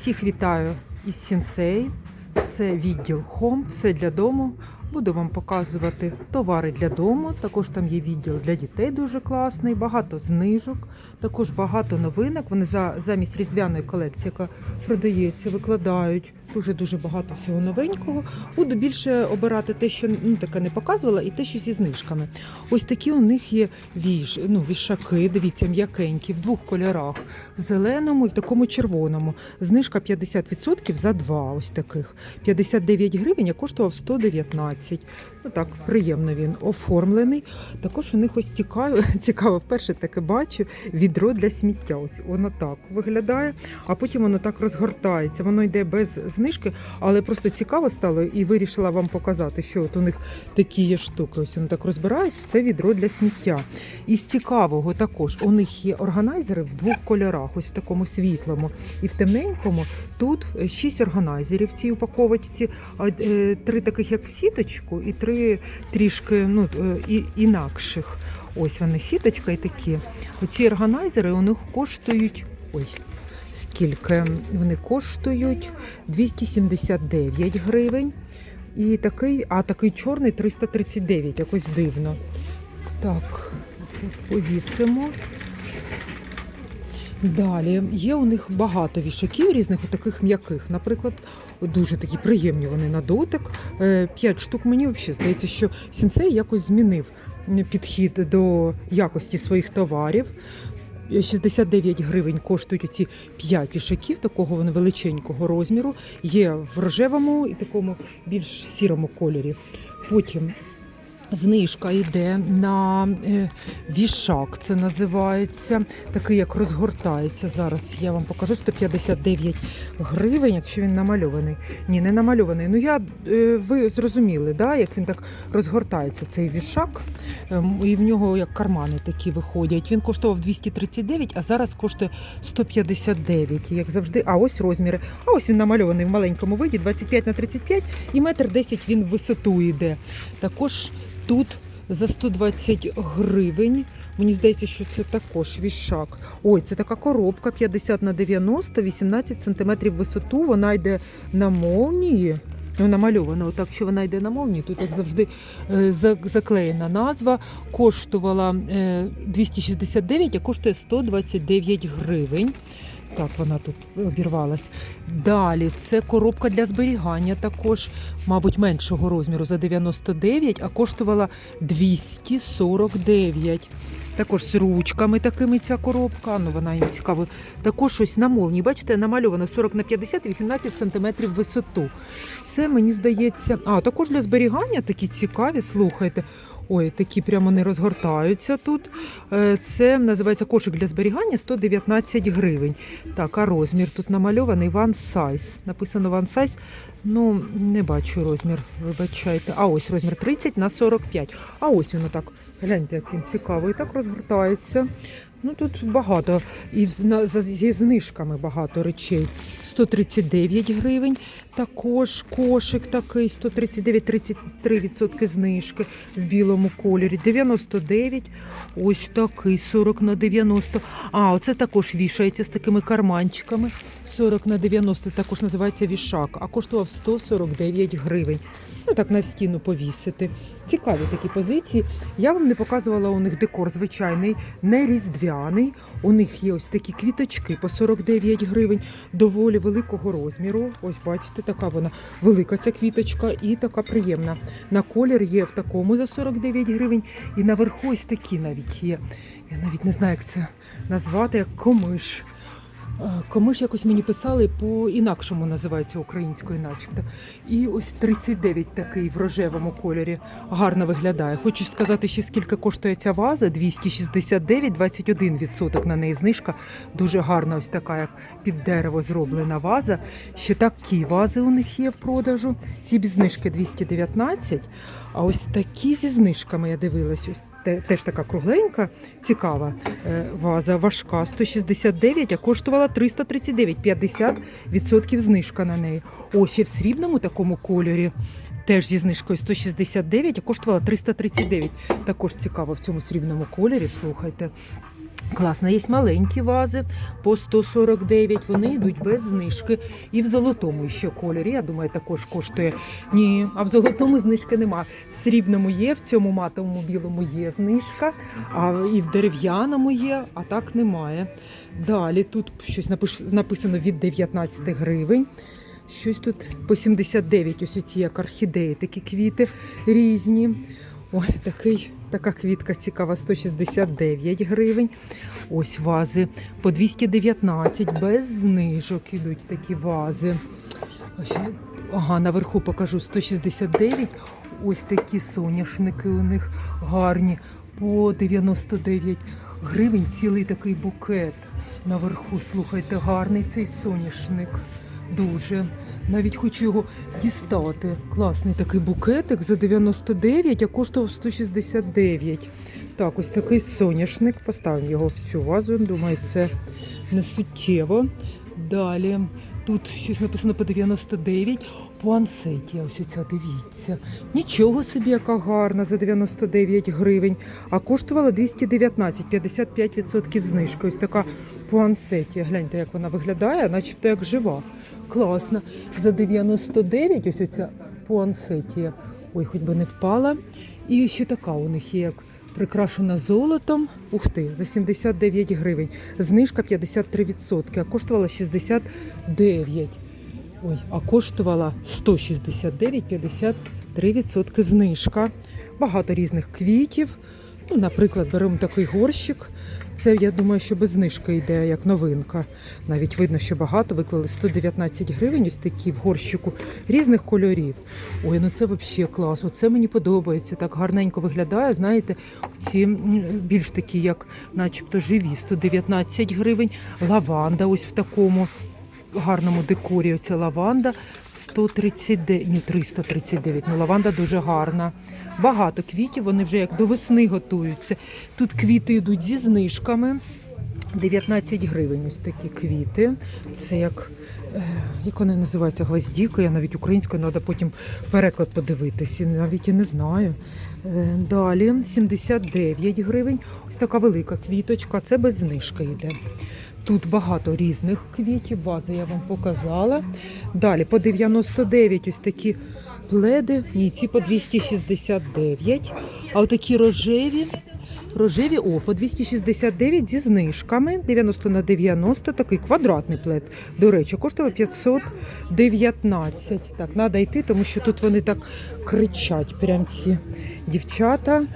Всіх вітаю із Сінсей. Це відділ Home, все для дому. Буду вам показувати товари для дому. Також там є відділ для дітей дуже класний, багато знижок, також багато новинок. Вони за замість різдвяної колекції, яка продається, викладають дуже дуже багато всього новенького. Буду більше обирати те, що ну, таке не показувала, і те, що зі знижками. Ось такі у них є віж, ну, вішаки, дивіться, м'якенькі, в двох кольорах: в зеленому і в такому червоному. Знижка 50% за два ось таких. 59 гривень, а коштував 119. Ну так, приємно він оформлений. Також у них ось цікаво, цікаво, вперше таке бачу, відро для сміття. Ось воно так виглядає, а потім воно так розгортається. Воно йде без знижки, але просто цікаво стало і вирішила вам показати, що от у них такі є штуки. Ось воно так розбирається. Це відро для сміття. Із цікавого також у них є органайзери в двох кольорах, ось в такому світлому і в темненькому. Тут е, шість органайзерів в цій упаковочці, е, три таких, як в сіточку, і три трішки ну, е, і, інакших. Ось вони сіточка і такі. Оці органайзери у них коштують. Ой, скільки вони коштують? 279 гривень. І такий, а такий чорний 339, якось дивно. Так, так повісимо. Далі є у них багато вішаків різних, таких м'яких. Наприклад, дуже такі приємні вони на дотик. Е, П'ять штук мені взагалі здається, що сінцей якось змінив підхід до якості своїх товарів. 69 гривень коштують ці 5 пішаків, такого вони величенького розміру. Є в рожевому і такому більш сірому кольорі. Потім Знижка йде на е, вішак, це називається, такий як розгортається. Зараз я вам покажу 159 гривень, якщо він намальований. Ні, не намальований. Ну я е, ви зрозуміли, да, як він так розгортається, цей вішак, Ем, і в нього як кармани такі виходять. Він коштував 239, а зараз коштує 159, як завжди. А ось розміри. А ось він намальований в маленькому виді, 25 на 35 і метр 10 він в висоту йде. Також Тут за 120 гривень. Мені здається, що це також вішак. Ой, це така коробка 50 на 90, 18 см висоту. Вона йде на молнії. Ну, намальована, отак, що вона йде на молнії. Тут, як завжди, е, заклеєна назва. Коштувала е, 269, а коштує 129 гривень. Так, вона тут обірвалась. Далі це коробка для зберігання, також, мабуть, меншого розміру за 99, а коштувала 249. Також з ручками такими ця коробка. Ну, вона їм цікава. Також щось на молнії. Бачите, намальовано 40 на 50 і 18 см висоту. Це мені здається. А, також для зберігання такі цікаві, слухайте. Ой, такі прямо не розгортаються тут. Е, Це називається кошик для зберігання 119 гривень. Так, а розмір тут намальований One Size. Написано One Size. Ну, не бачу розмір, вибачайте. А ось розмір 30 на 45. А ось він отак. Гляньте, як він цікавий. Так розгортається. Ну тут багато. І зі знижками багато речей. 139 гривень. Також кошик такий, 139, 33% знижки в білому кольорі. 99. Ось такий 40 на 90. А, оце також вішається з такими карманчиками. 40 на 90 також називається вішак, а коштував 149 гривень. Ну так на стіну повісити. Цікаві такі позиції. Я вам не показувала у них декор звичайний, не різдвяний. У них є ось такі квіточки по 49 гривень, доволі великого розміру. Ось бачите, така вона велика ця квіточка і така приємна. На колір є в такому за 49 гривень, і наверху ось такі навіть є. Я навіть не знаю, як це назвати, як комиш. Комиш якось мені писали по-інакшому називається українською, начебто. І ось 39 такий в рожевому кольорі гарно виглядає. Хочу сказати, ще скільки коштує ця ваза. 269, 21% на неї знижка. Дуже гарна, ось така, як під дерево зроблена ваза. Ще такі вази у них є в продажу. Ці без знижки 219. А ось такі зі знижками я дивилась. Ось теж така кругленька, цікава е, ваза, важка 169, а коштувала 339, 50% знижка на неї. О, ще в срібному такому кольорі. Теж зі знижкою 169, а коштувала 339. Також цікаво в цьому срібному кольорі. Слухайте. Класно, є маленькі вази по 149, вони йдуть без знижки. І в золотому ще кольорі, я думаю, також коштує. Ні, а в золотому знижки нема. В срібному є, в цьому матовому білому є знижка, а і в дерев'яному є, а так немає. Далі тут щось написано від 19 гривень. Щось тут по 79, ось ці як орхідеї, такі квіти різні. Ой, такий, така квітка цікава, 169 гривень. Ось вази по 219, без знижок ідуть такі вази. Ага, наверху покажу 169. Ось такі соняшники у них гарні. По 99 гривень цілий такий букет. Наверху, слухайте, гарний цей соняшник. Дуже. Навіть хочу його дістати. Класний такий букетик за 99, а коштував 169. Так, ось такий соняшник. Поставимо його в цю вазу. Думаю, це не суттєво. Далі. Тут щось написано по 99. Пуансетія, ось оця, дивіться. Нічого собі, яка гарна за 99 гривень. А коштувала 219, 55% знижки. Ось така пуансетія. Гляньте, як вона виглядає, начебто як жива. Класно. За 99 ось оця пуансетія. Ой, хоч би не впала. І ще така у них є, як прикрашена золотом. Ух ти, за 79 гривень. Знижка 53%, а коштувала 69. Ой, а коштувала 169, 53% знижка. Багато різних квітів. Ну, наприклад, беремо такий горщик. Це, я думаю, що без знижки йде як новинка. Навіть видно, що багато виклали 119 гривень, ось такі в горщику різних кольорів. Ой, ну це взагалі клас. Оце мені подобається. Так гарненько виглядає. Знаєте, ці більш такі, як начебто живі, 119 гривень. Лаванда ось в такому гарному декорі. Оця лаванда 139, ні, 339. Ну, лаванда дуже гарна. Багато квітів, вони вже як до весни готуються. Тут квіти йдуть зі знижками. 19 гривень ось такі квіти. Це як, е, як вони називаються, гвоздіка. Я навіть українською треба потім переклад подивитися. Навіть і не знаю. Е, Далі 79 гривень. Ось така велика квіточка. Це без знижки йде. Тут багато різних квітів, вази я вам показала. Далі по 99 ось такі пледи. Ні, ці по 269. А отакі рожеві. Рожеві, о, по 269 зі знижками. 90 на 90, такий квадратний плед. До речі, коштував 519. Так, треба йти, тому що тут вони так кричать. Прям ці дівчата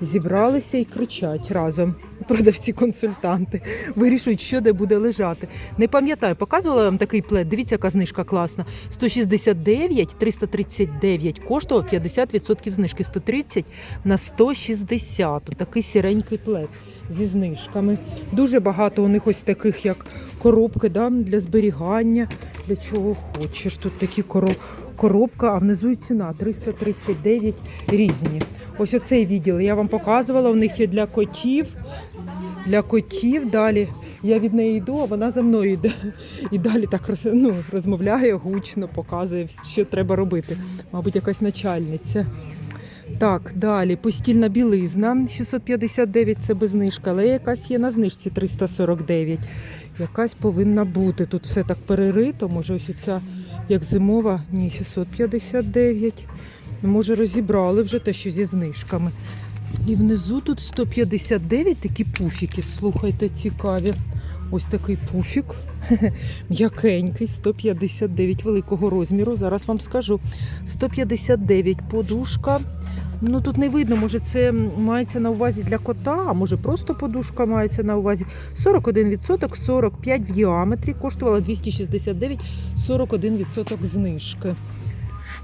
зібралися і кричать разом. Продавці-консультанти вирішують, що де буде лежати. Не пам'ятаю, показувала вам такий плед. Дивіться, яка знижка класна. 169, 339 коштував 50% знижки. 130 на 160. Такий сіренький плед зі знижками. Дуже багато у них ось таких, як коробки да, для зберігання, для чого хочеш. Тут такі коро- коробка, а внизу і ціна 339 різні. Ось оцей відділ я вам показувала. У них є для котів. Для котів далі я від неї йду, а вона за мною йде. І далі так ну, розмовляє гучно, показує, що треба робити. Мабуть, якась начальниця. Так, далі постільна білизна 659 це без знижки, але якась є на знижці 349. Якась повинна бути. Тут все так перерито. Може, ось ця як зимова, ні, 659. Ну, Може, розібрали вже те, що зі знижками. І внизу тут 159 такі пуфіки. Слухайте, цікаві. Ось такий пуфік. М'якенький, 159 великого розміру. Зараз вам скажу. 159 подушка. Ну тут не видно, може це мається на увазі для кота, а може просто подушка мається на увазі. 41%, 45 в діаметрі, коштувала 269, 41% знижки.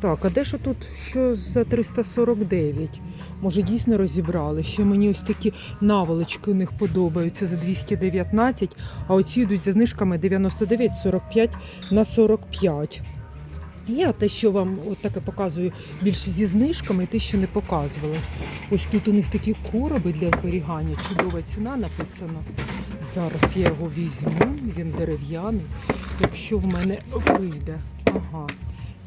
Так, а де ж тут що за 349? Може дійсно розібрали? Ще мені ось такі наволочки у них подобаються за 219, а оці йдуть за знижками 99, 45 на 45. Я те, що вам от таке показую більше зі знижками, і те, що не показувала. Ось тут у них такі короби для зберігання. Чудова ціна написана. Зараз я його візьму, він дерев'яний. Якщо в мене вийде. Ага.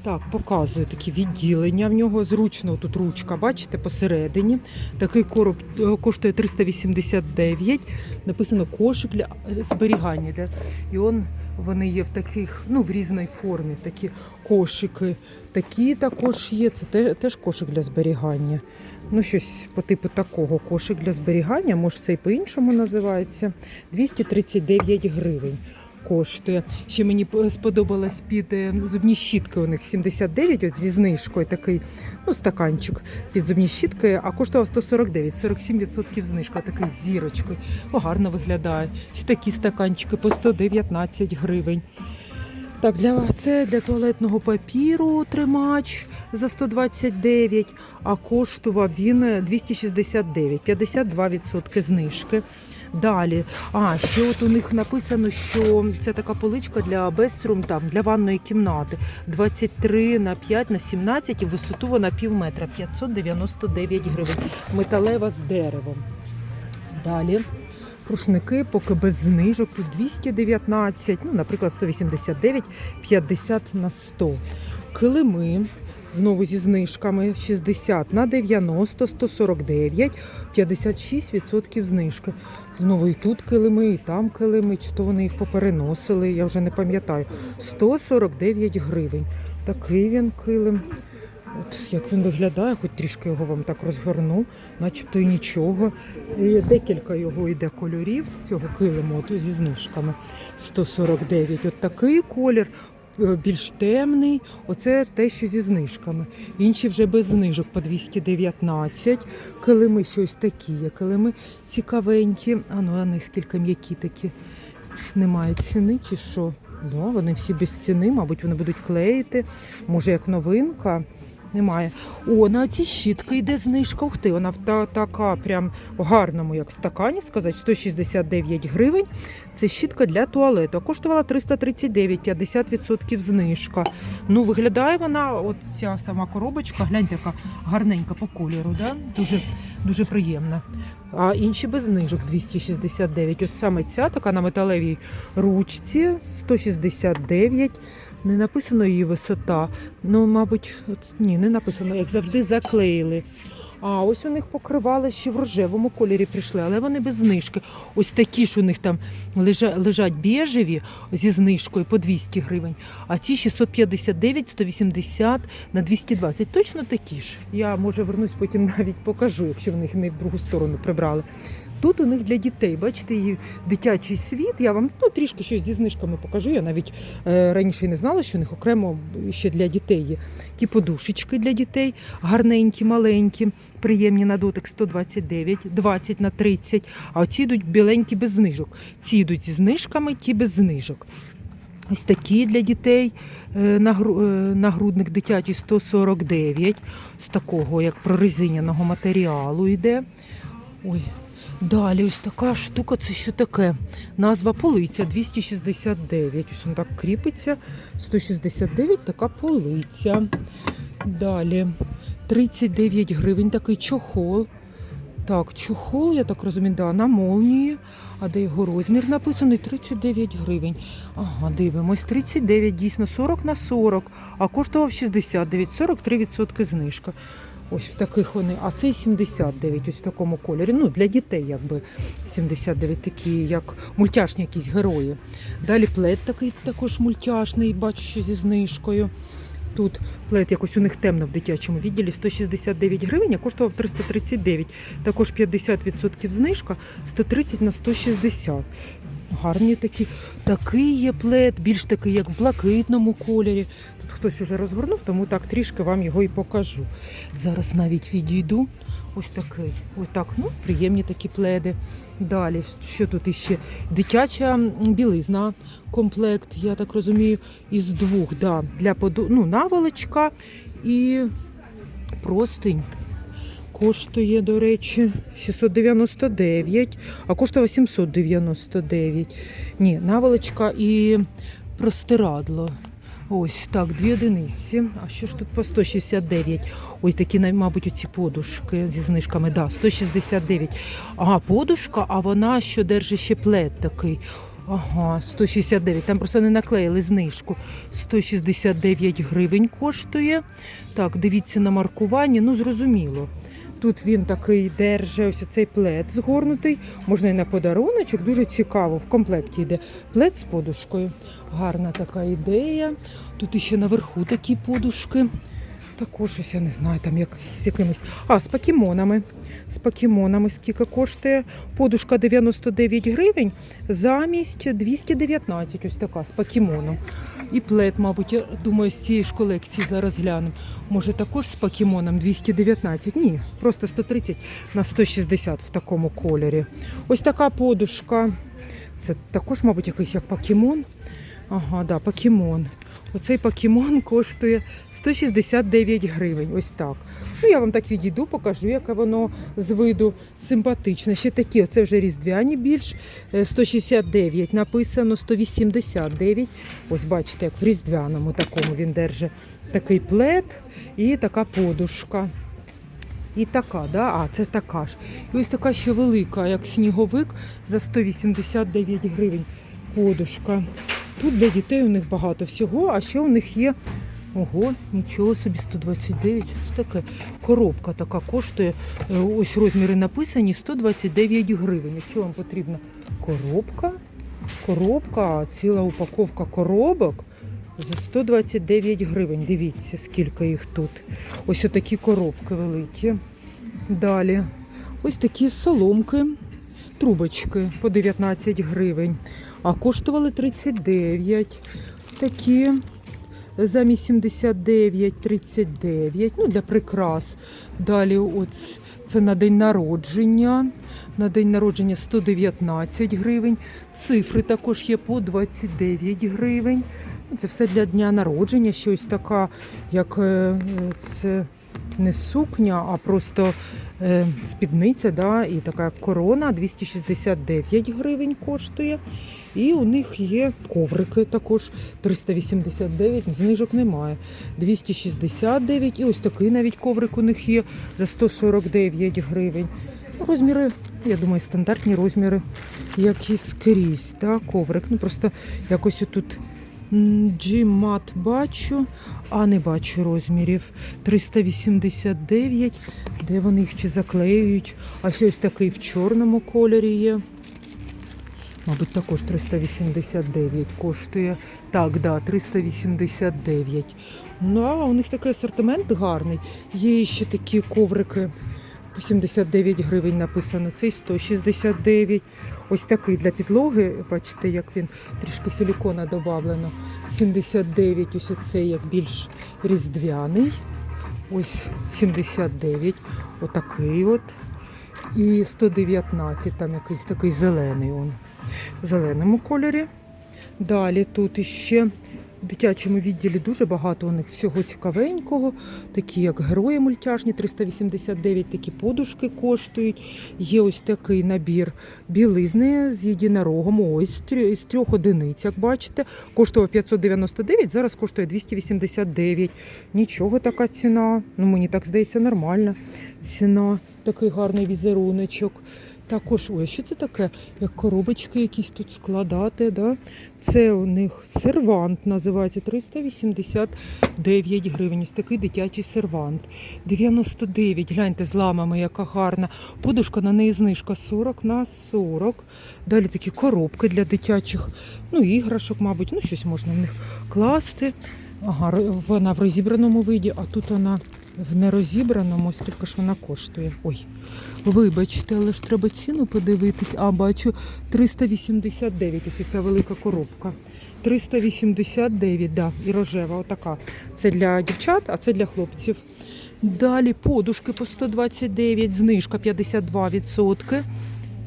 Так, показую такі відділення в нього. Зручно тут ручка, бачите, посередині. Такий короб е, коштує 389. Написано кошик для е, зберігання. Для... І он, вони є в таких, ну, в різній формі. Такі кошики. Такі також є. Це теж кошик для зберігання. Ну, щось по типу такого кошик для зберігання, може це і по-іншому називається. 239 гривень коштує. Ще мені сподобалось під е, зубні щітки. У них 79, от зі знижкою такий ну, стаканчик під зубні щітки, а коштував 149, 47% знижка, такий з зірочкою. О, гарно виглядає. Ще такі стаканчики по 119 гривень. Так, для це для туалетного папіру тримач за 129, а коштував він е, 269, 52% знижки. Далі, а ще от у них написано, що це така поличка для безструм, там для ванної кімнати 23 на 5 на 17 і висоту вона пів метра 599 гривень. Металева з деревом. Далі. Рушники поки без знижок тут 219, ну, наприклад, 189, 50 на 100. Килими знову зі знижками 60 на 90, 149, 56% знижки. Знову і тут килими, і там килими, чи то вони їх попереносили, я вже не пам'ятаю. 149 гривень. Такий він килим. От як він виглядає, хоч трішки його вам так розгорну, начебто і нічого. І декілька його йде кольорів цього килиму от, зі знижками. 149. От такий колір. Е, Більш темний, оце те, що зі знижками. Інші вже без знижок по 219. Килими щось такі є. Килими цікавенькі. А ну, а них скільки м'які такі. Немає ціни чи що? Да, вони всі без ціни, мабуть, вони будуть клеїти. Може, як новинка. Немає. О, на ці щітки йде знижка. Ух ти, вона в та, така прям в гарному, як стакані сказати, 169 гривень. Це щітка для туалету. Коштувала 339, 50% знижка. Ну, виглядає вона, от ця сама коробочка, гляньте, яка гарненька по кольору, да? дуже, дуже приємна. А інші без знижок 269. От саме ця така на металевій ручці 169. Не написано її висота. Ну, мабуть, от, ні, не написано, як завжди, заклеїли. А ось у них покривали ще в рожевому кольорі прийшли, але вони без знижки. Ось такі ж у них там лежа- лежать біжеві зі знижкою по 200 гривень, а ці 659, 180 на 220. Точно такі ж. Я може вернусь, потім навіть покажу, якщо в них не в другу сторону прибрали. Тут у них для дітей, бачите, її дитячий світ. Я вам ну, трішки щось зі знижками покажу. Я навіть е, раніше і не знала, що у них окремо ще для дітей є. Ті подушечки для дітей, гарненькі, маленькі, приємні на дотик 129, 20 на 30. А оці йдуть біленькі без знижок. Ці йдуть зі знижками, ті без знижок. Ось такі для дітей е, нагру- е, нагрудник дитячий 149, з такого як прорезиняного матеріалу йде. Ой, Далі ось така штука, це що таке? Назва полиця 269. Ось він так кріпиться. 169 така полиця. Далі 39 гривень такий чохол. Так, чохол, я так розумію, да, на молнії. А де його розмір написаний? 39 гривень. Ага, дивимось. 39, дійсно 40 на 40, а коштував 69, 43% знижка. Ось в таких вони, а цей 79, ось в такому кольорі. Ну, для дітей, якби 79 такі, як мультяшні якісь герої. Далі плед такий також мультяшний, бачу, що зі знижкою. Тут плед якось у них темно в дитячому відділі 169 гривень, а коштував 339. Також 50% знижка 130 на 160. Гарні такі. Такий є плед, більш такий, як в блакитному кольорі. Тут хтось уже розгорнув, тому так трішки вам його і покажу. Зараз навіть відійду. Ось такий. Ось так, ну, приємні такі пледи. Далі, що тут іще? Дитяча білизна, комплект, я так розумію, із двох. Да, для поду... ну, наволочка і простинь. Коштує, до речі, 699, а коштує 799. Ні, наволочка і простирадло. Ось так, дві одиниці. А що ж тут по 169? Ось такі, мабуть, оці подушки зі знижками. Да, 169. Ага, подушка, а вона що держить ще плед такий. Ага, 169. Там просто не наклеїли знижку. 169 гривень коштує. Так, дивіться на маркування. Ну, зрозуміло. Тут він такий держить ось цей плед згорнутий. Можна і на подаруночок. Дуже цікаво. В комплекті йде плед з подушкою. Гарна така ідея. Тут іще наверху такі подушки. Також ось я не знаю, там як з якимись. А, з покемонами. З покемонами скільки коштує. Подушка 99 гривень замість 219. Ось така з покемоном. І плед, мабуть, я думаю, з цієї ж колекції зараз глянемо. Може також з покемоном 219? Ні, просто 130 на 160 в такому кольорі. Ось така подушка. Це також, мабуть, якийсь як покемон. Ага, да, покемон. Оцей покемон коштує 169 гривень. Ось так. Ну, я вам так відійду, покажу, яке воно з виду симпатичне. Ще такі, оце вже різдвяні більш. Е, 169 написано, 189. Ось бачите, як в різдвяному такому він держить такий плед і така подушка. І така, да? а це така ж. І ось така ще велика, як сніговик, за 189 гривень подушка. Тут для дітей у них багато всього, а ще у них є. Ого, нічого собі 129. Що це таке? Коробка така коштує. е, Ось розміри написані 129 гривень. Якщо вам потрібна коробка, коробка, ціла упаковка коробок за 129 гривень. Дивіться, скільки їх тут. Ось отакі коробки великі. Далі. Ось такі соломки, трубочки по 19 гривень, а коштували 39. Такі замість 79, 39, ну для прикрас. Далі от це на день народження. На день народження 119 гривень. Цифри також є по 29 гривень. Ну, Це все для дня народження. Щось така, як е, це не сукня, а просто спідниця, да, і така корона 269 гривень коштує. І у них є коврики також 389, знижок немає. 269 і ось такий навіть коврик у них є за 149 гривень. Розміри, я думаю, стандартні розміри, як і скрізь. Да, коврик. Ну просто якось отут Джимат бачу, а не бачу розмірів. 389, де вони їх чи заклеюють. А ще ось такий в чорному кольорі є. Мабуть, також 389 коштує. Так, да, 389. Ну, а у них такий асортимент гарний. Є ще такі коврики. По 79 гривень написано, цей 169. Ось такий для підлоги, бачите, як він трішки силікона додавлено. 79, ось оцей як більш різдвяний. Ось 79, отакий от. І 119, там якийсь такий зелений он. В зеленому кольорі. Далі тут іще в дитячому відділі дуже багато у них всього цікавенького, такі як герої мультяшні, 389 такі подушки коштують. Є ось такий набір білизни з єдинорогом. Ось з трьох- одиниць, як бачите. Коштував 599, зараз коштує 289. Нічого така ціна. Ну мені так здається, нормальна ціна. Такий гарний візеруночок. Також, ой, що це таке? Як коробочки якісь тут складати, да? Це у них сервант називається 389 гривень. Ось такий дитячий сервант. 99, гляньте, з ламами, яка гарна. Подушка на неї знижка 40 на 40. Далі такі коробки для дитячих, ну, іграшок, мабуть, ну щось можна в них класти. Ага, вона в розібраному виді, а тут вона в нерозібраному, скільки ж вона коштує. Ой, вибачте, але ж треба ціну подивитись. А, бачу 389, ось ця велика коробка. 389, да, і рожева, отака. Це для дівчат, а це для хлопців. Далі подушки по 129, знижка 52%.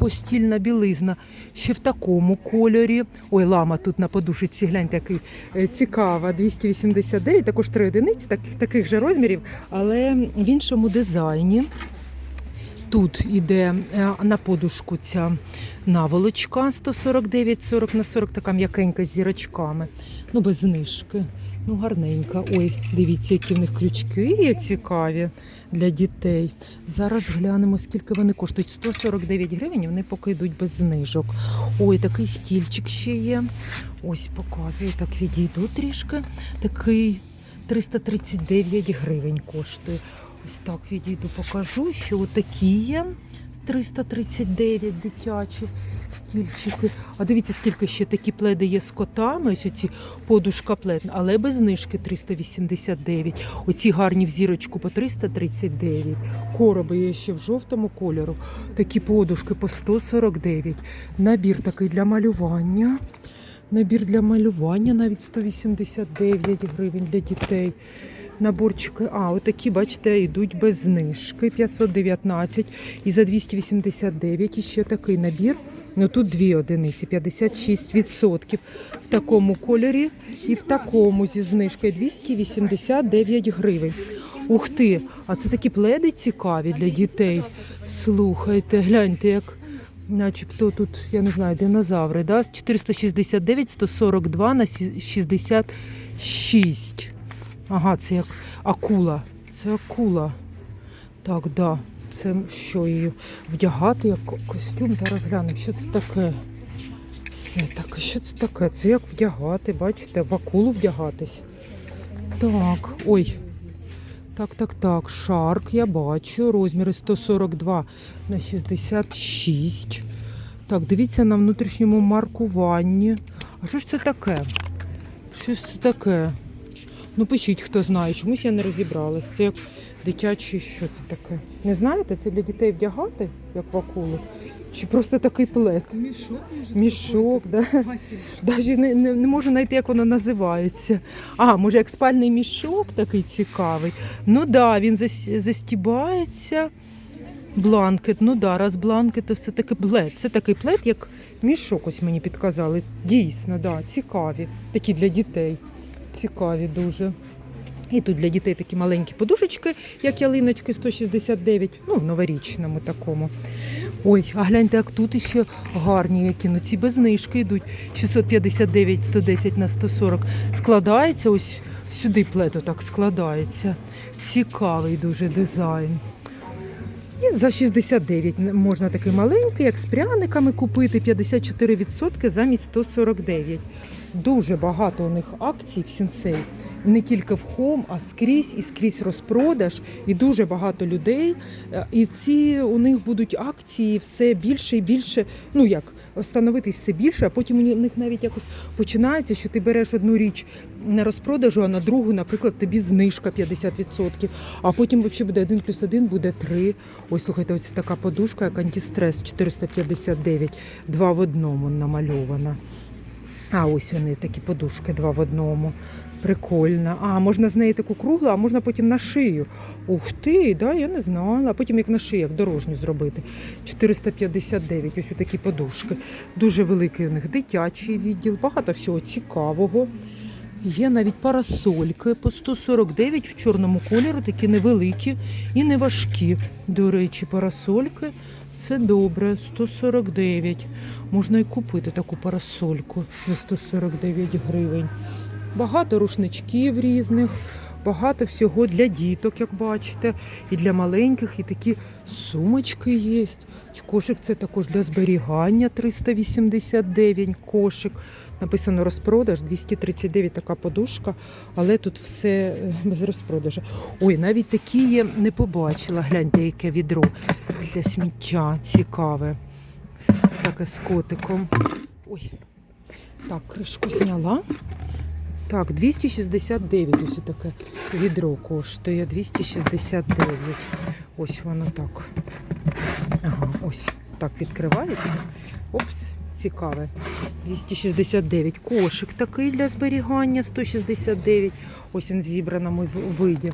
Постільна білизна ще в такому кольорі. Ой, лама тут на подушечці, гляньте, який е, цікава. 289, також три одиниці, так, таких же розмірів, але в іншому дизайні. Тут іде е, на подушку ця наволочка 149, 40 на 40, така м'якенька з зірочками. Ну, без знижки. Ну, гарненька. Ой, дивіться, які в них крючки є цікаві для дітей. Зараз глянемо, скільки вони коштують. 149 гривень, вони поки йдуть без знижок. Ой, такий стільчик ще є. Ось показую, так відійду трішки. Такий 339 гривень коштує. Ось так відійду, покажу, що отакі є. 339 дитячі стільчики. А дивіться, скільки ще такі пледи є з котами. Ось оці подушка плед, але без знижки 389. Оці гарні в зірочку по 339. Короби є ще в жовтому кольору. Такі подушки по 149. Набір такий для малювання. Набір для малювання навіть 189 гривень для дітей. Наборчики, а, отакі, бачите, йдуть без знижки 519 і за 289 і ще такий набір. Ну тут дві одиниці, 56% в такому кольорі і в такому зі знижкою 289 гривень. Ух ти, а це такі пледи цікаві для дітей. Слухайте, гляньте, як начебто тут, я не знаю, динозаври, да? 469, 142 на 66. Ага, це як акула. Це акула. Так, да. Це що її вдягати як костюм. Зараз глянемо, що це таке. Все так, що це таке? Це як вдягати, бачите, в акулу вдягатись. Так, ой. Так, так, так. Шарк я бачу. Розміри 142 на 66. Так, дивіться на внутрішньому маркуванні. А що ж це таке? Що ж це таке? Ну, пишіть, хто знає, чомусь я не розібралась. Це як дитячий, що це таке? Не знаєте, це для дітей вдягати, як в акулу? Чи просто такий плед? Мішок, може, Мішок, да? Навіть не, не, не можу знайти, як воно називається. А, може, як спальний мішок такий цікавий. Ну так, да, він зас, застібається. Бланкет, ну да, раз бланкет, то все таки плед. Це такий плед, як мішок, ось мені підказали. Дійсно, да, цікаві. Такі для дітей. Цікаві дуже. І тут для дітей такі маленькі подушечки, як ялиночки 169, ну, в новорічному такому. Ой, а гляньте, як тут іще гарні які. Ну ці без знижки йдуть. 659, 110 на 140. Складається ось сюди плето так складається. Цікавий дуже дизайн. І за 69 можна такий маленький, як з пряниками купити, 54% замість 149. Дуже багато у них акцій в сінсей. Не тільки в хом, а скрізь і скрізь розпродаж, і дуже багато людей. Е, І ці у них будуть акції все більше і більше. Ну як становитись все більше, а потім у них навіть якось починається, що ти береш одну річ на розпродажу, а на другу, наприклад, тобі знижка 50%. А потім взагалі буде 1 плюс 1, буде 3. Ось слухайте, ось така подушка, як антистрес 459, два в одному намальована. А ось вони такі подушки два в одному. Прикольно. А, можна з неї таку круглу, а можна потім на шию. Ух ти, да, я не знала. А потім як на шию, як дорожню зробити. 459, ось такі подушки. Дуже великий у них дитячий відділ, багато всього цікавого. Є навіть парасольки по 149 в чорному кольору, такі невеликі і не важкі. До речі, парасольки це добре, 149. Можна і купити таку парасольку за 149 гривень. Багато рушничків різних, багато всього для діток, як бачите, і для маленьких, і такі сумочки є. Кошик це також для зберігання 389 кошик. Написано розпродаж 239 така подушка, але тут все е, без розпродажу. Ой, навіть такі є, не побачила. Гляньте, яке відро для сміття цікаве. Таке з котиком. Ой, так, кришку зняла. Так, 269 ось таке відро коштує. 269. Ось воно так. Ага, ось так відкривається. Опс, цікаве. 269. Кошик такий для зберігання 169. Ось він в зібраному виді.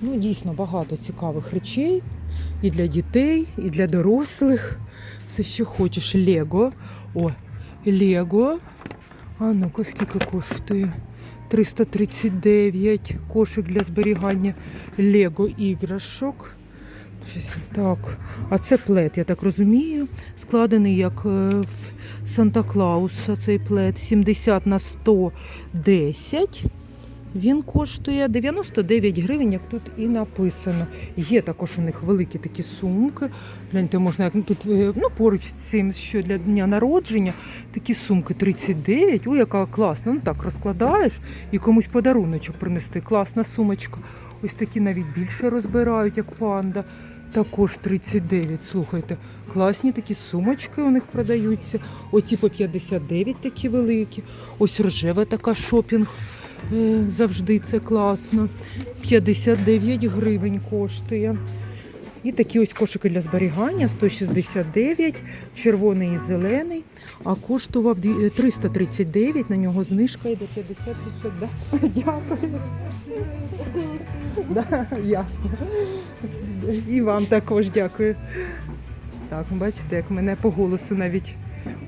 Ну, дійсно багато цікавих речей. І для дітей, і для дорослих. Все, що хочеш. Лего. О, Лего. А ну-ка, скільки коштує? 339 кошик для зберігання Лего іграшок. Так. А це плед, я так розумію, складений як е, в Санта-Клауса цей плед. 70 на 110. Він коштує 99 гривень, як тут і написано. Є також у них великі такі сумки. Гляньте, можна як ну, тут е, ну, поруч з цим, що для дня народження, такі сумки 39. Ой, яка класна. Ну так розкладаєш і комусь подаруночок принести. Класна сумочка. Ось такі навіть більше розбирають, як панда. Також 39. Слухайте, класні такі сумочки у них продаються. Оці по 59 такі великі. Ось рожева така шопінг. Е, Завжди це класно. 59 гривень коштує. І такі ось кошики для зберігання 169, червоний і зелений, а коштував е, 339, на нього знижка йде 50%. Да? Дякую. Да, ясно. І вам також дякую. Так, бачите, як мене по голосу навіть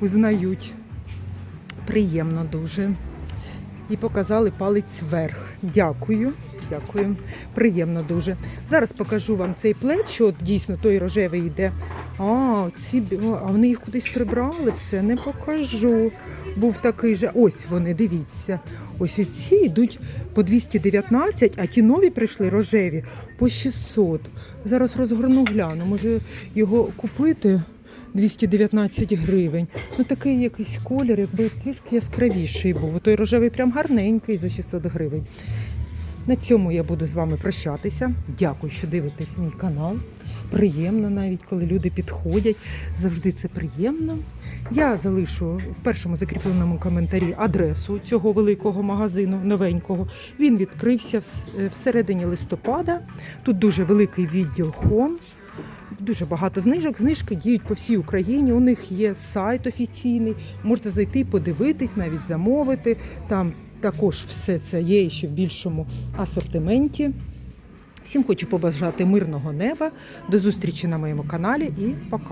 узнають. Приємно дуже. І показали палець вверх. Дякую. Дякую. Приємно дуже. Зараз покажу вам цей плед, от дійсно той рожевий йде. А, ці, а вони їх кудись прибрали, все не покажу. Був такий же. Ось вони, дивіться. Ось ці йдуть по 219, а ті нові прийшли рожеві по 600. Зараз розгорну гляну. Може його купити 219 гривень. Ну такий якийсь колір, якби трішки яскравіший був. Той рожевий прям гарненький за 600 гривень. На цьому я буду з вами прощатися. Дякую, що дивитесь мій канал. Приємно навіть, коли люди підходять. Завжди це приємно. Я залишу в першому закріпленому коментарі адресу цього великого магазину новенького. Він відкрився всередині листопада. Тут дуже великий відділ Хом. Дуже багато знижок. Знижки діють по всій Україні. У них є сайт офіційний. Можете зайти, подивитись, навіть замовити. Там також все це є ще в більшому асортименті. Всім хочу побажати мирного неба. До зустрічі на моєму каналі і пока.